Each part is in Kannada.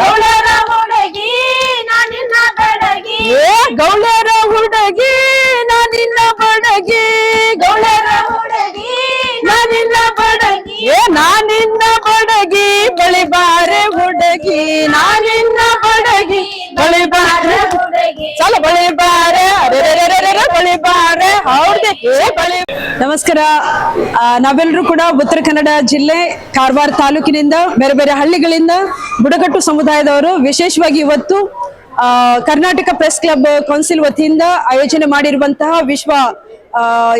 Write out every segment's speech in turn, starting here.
ಗೌಳರ ಹುಡುಗಿ ನಾನಿನ್ನ ಬಡಗಿ. ಏ ಗೌಳರ ಹುಡುಗಿ ನಾನಿನ್ನ ಬಡಗಿ. ಗೌಳರ ಹುಡುಗಿ ನಾನಿನ್ನ ಬಡಗಿ. ಏ ನಾನಿನ್ನ ಬಡಗಿ ಬಳಿ ಬಾರೆ ಹುಡುಗಿ ನಾನಿನ್ನ ಬಡಗಿ ಬಳಿ ಬಾರೆ ಹುಡುಗಿ ಚಲ ಬಳಿ ಬಾರೆ ಅರೆರೆರೆರೆರೆ ಬಳಿ ಬಾರೆ ಹೌದು ಏ ಬಳಿ ನಮಸ್ಕಾರ. ನಾವೆಲ್ಲರೂ ಕೂಡ ಉತ್ತರ ಕನ್ನಡ ಜಿಲ್ಲೆ ಕಾರವಾರ ತಾಲೂಕಿನಿಂದ ಬೇರೆ ಬೇರೆ ಹಳ್ಳಿಗಳಿಂದ ಬುಡಕಟ್ಟು ಸಮುದಾಯದವರು ವಿಶೇಷವಾಗಿ ಇವತ್ತು ಕರ್ನಾಟಕ ಪ್ರೆಸ್ ಕ್ಲಬ್ ಕೌನ್ಸಿಲ್ ವತಿಯಿಂದ ಆಯೋಜನೆ ಮಾಡಿರುವಂತಹ ವಿಶ್ವ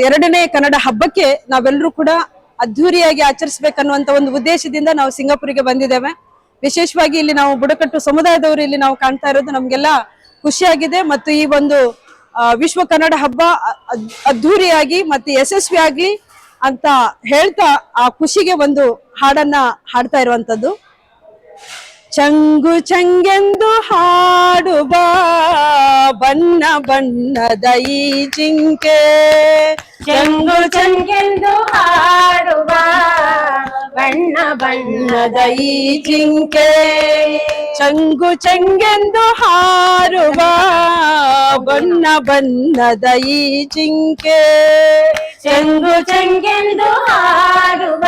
ಎರಡನೇ ಕನ್ನಡ ಹಬ್ಬಕ್ಕೆ ನಾವೆಲ್ಲರೂ ಕೂಡ ಅದ್ಧೂರಿಯಾಗಿ ಆಚರಿಸಬೇಕನ್ನುವಂತ ಒಂದು ಉದ್ದೇಶದಿಂದ ನಾವು ಸಿಂಗಾಪುರಿಗೆ ಬಂದಿದ್ದೇವೆ. ವಿಶೇಷವಾಗಿ ಇಲ್ಲಿ ನಾವು ಬುಡಕಟ್ಟು ಸಮುದಾಯದವರು ಇಲ್ಲಿ ನಾವು ಕಾಣ್ತಾ ಇರೋದು ನಮ್ಗೆಲ್ಲ ಖುಷಿಯಾಗಿದೆ ಮತ್ತು ಈ ಒಂದು ವಿಶ್ವ ಕನ್ನಡ ಹಬ್ಬ ಅದ್ಧೂರಿಯಾಗಿ ಮತ್ತೆ ಯಶಸ್ವಿ ಆಗ್ಲಿ ಅಂತ ಹೇಳ್ತಾ ಆ ಖುಷಿಗೆ ಒಂದು ಹಾಡನ್ನ ಹಾಡ್ತಾ ಇರುವಂತದ್ದು ಚಂಗು ಚಂಗೆಂದು ಹಾಡುವ ಬಣ್ಣ ಬಣ್ಣದ ಈ ಜಿಂಕೆ. ಚಂಗು ಚಂಗೆಂದು ಹಾಡುವ ಬಣ್ಣ ಬಣ್ಣದ ಈ ಜಿಂಕೆ. ಚಂಗು ಚಂಗೆಂದು ಹಾರುವ ಬಣ್ಣ ಬಣ್ಣದ ಈ ಜಿಂಕೆ. ಚೆಂಗು ಚೆಂಗೆಂದು ಹಾರುವ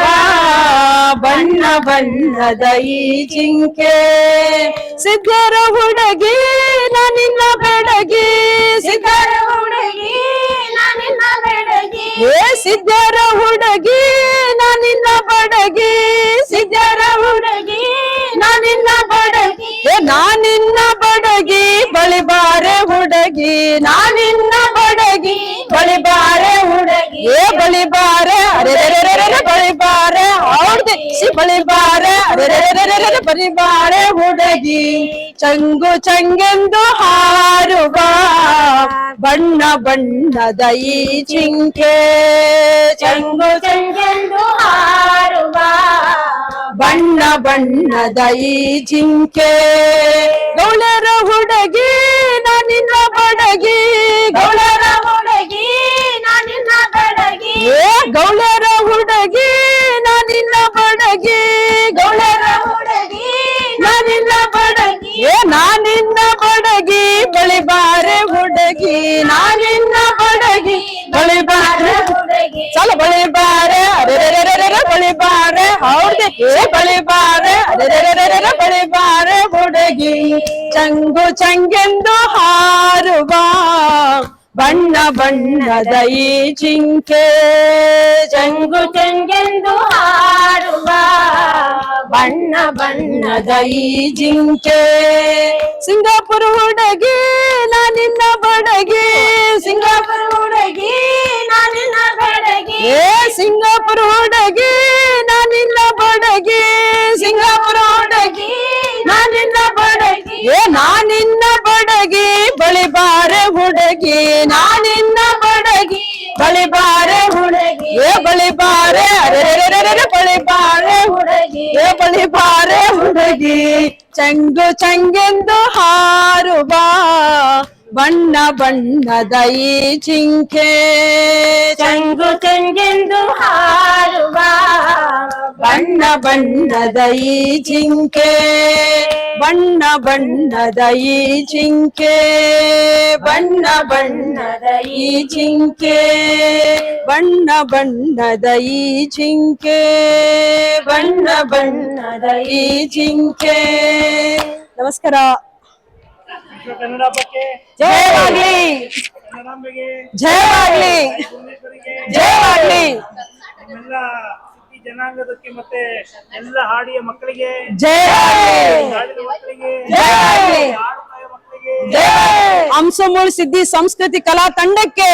ಬಣ್ಣ ಬಣ್ಣದ ಈ ಜಿಂಕೆ. ಸಿದ್ಧರ ಹುಡುಗಿ ನಿನ್ನ ಬೆಡಗಿ ಹುಡುಗಿ ನಾನಿನ್ನ ಬಡಗಿ ಬಳಿ ಬಾರೆ ಹುಡುಗಿ ಏ ಬಳಿ ಬಾರೆ ಅರೆರೆರೆರೆರೆ ಬಳಿ ಬಾರೆ ಹೌದು ಸಿ ಬಳಿ ಬಾರೆ ಅರೆರೆರೆರೆರೆ ಬಳಿ ಬಾರೆ ಹುಡುಗಿ ಚಂಗು ಚಂಗೆಂದು ಹಾರುವ ಬಣ್ಣ ಬಣ್ಣದ ಈ ಜಿಂಕೆ ಚಂಗು ಚೆಂಗು ಚೆಂಗೆಂದು ಹಾಡುವ ಬಣ್ಣ ಬಣ್ಣದ ಈ ಜಿಂಕೆ. ಗೌಳರ ಹುಡುಗಿ ನಾನಿನ್ನ ಬಡಗಿ. ಗೌಳರ ಹುಡುಗಿ ನಾನಿನ್ನ ಬಡಗಿ. ಏ ಗೌಳರ ಹುಡುಗಿ ನಾನಿನ್ನ ಬಡಗಿ. ಗೌಳರ ಹುಡುಗಿ ನಾನಿನ್ನ ಬಡಗಿ. ಏ ನಾನಿನ್ನ ಬಡಗಿ ಬಳಿ ಬಾರೆ ಹುಡುಗಿ ನಾನಿನ್ನ ಬಡಗಿ ಬಳಿ ಬಾರೆ ಹುಡುಗಿ. ಚಲ ಬಳಿ ಬಾರೆ ಹೌದು. ಏ, ಬಳಿ ಬಾರೆ. ಅರೆರೆರೆರೆರೆ ಬಳಿ ಬಾರೆ ಹುಡುಗಿ. ಚಂಗು ಚಂಗೆಂದು ಹಾರುವ ಬಣ್ಣ ಬಣ್ಣದ ಈ ಜಿಂಕೆ. ಚಂಗು ಚಂಗೆಂದು ಹಾರುವ ಬಣ್ಣ ಬಣ್ಣದ ಈ ಜಿಂಕೆ. ಸಿಂಗಾಪುರ ಹುಡುಗಿ ನಾನಿನ್ನ ಬಡಗಿ. ಸಿಂಗಾಪುರ ಹುಡುಗಿ ನಾನಿನ್ನ ಬಡಗಿ. ಏ, ಸಿಂಗಾಪುರ ಹುಡುಗಿ ನಾನಿನ್ನ ಬಡಗಿ ಸಿಂಗಾಪುರ ಹುಡುಗಿ ನಾನಿನ್ನ ಬಡಗಿ ಏ ನಾನಿನ್ನ ಬಡಗಿ ಬಳಿ ಬಾರೆ ಹುಡುಗಿ ನಾನಿನ್ನ ಬಡಗಿ ಬಳಿ ಬಾರೆ ಹುಡುಗಿ ಏ ಬಳಿ ಬಾರೆ ಅರೆರೆರೆರೆ ಬಳಿ ಬಾರೆ ಹುಡುಗಿ ಏ ಬಳಿ ಬಾರೆ ಹುಡುಗಿ ಚಂಗು ಚಂಗೆಂದು ಹಾರುವ ಬಣ್ಣ ಬಣ್ಣದ ಈ ಚಿಂಕೆ. ಚಂಗು ಚೆಂಗೆಂದು ಹಾರುವ ಬಣ್ಣ ಬಣ್ಣದ ಈ ಚಿಂಕೆ. ಬಣ್ಣ ಬಣ್ಣದ ಈ ಚಿಂಕೆ. ಬಣ್ಣ ಬಣ್ಣದ ಈ ಚಿಂಕೆ. ಬಣ್ಣ ಬಣ್ಣದ ಈ ಚಿಂಕೆ. ಬಣ್ಣ ಬಣ್ಣದ ಈ ಜಿಂಕೆ ನಮಸ್ಕಾರ. ಜಯವಾಗ್ಲಿ ಕನ್ನಡಾಂಬೆಗೆ. ಜಯವಾಗ್ಲಿ ಜಯವಾಗ್ಲಿ ಜನಾಂಗದಕ್ಕೆ ಮತ್ತೆ ಎಲ್ಲ ಹಾಡಿಯ ಮಕ್ಕಳಿಗೆ. ಹಾಡಿದ ಮಕ್ಕಳಿಗೆ. ಮಕ್ಕಳಿಗೆ. ಸಿದ್ಧಿ ಸಂಸ್ಕೃತಿ ಕಲಾ ತಂಡಕ್ಕೆ.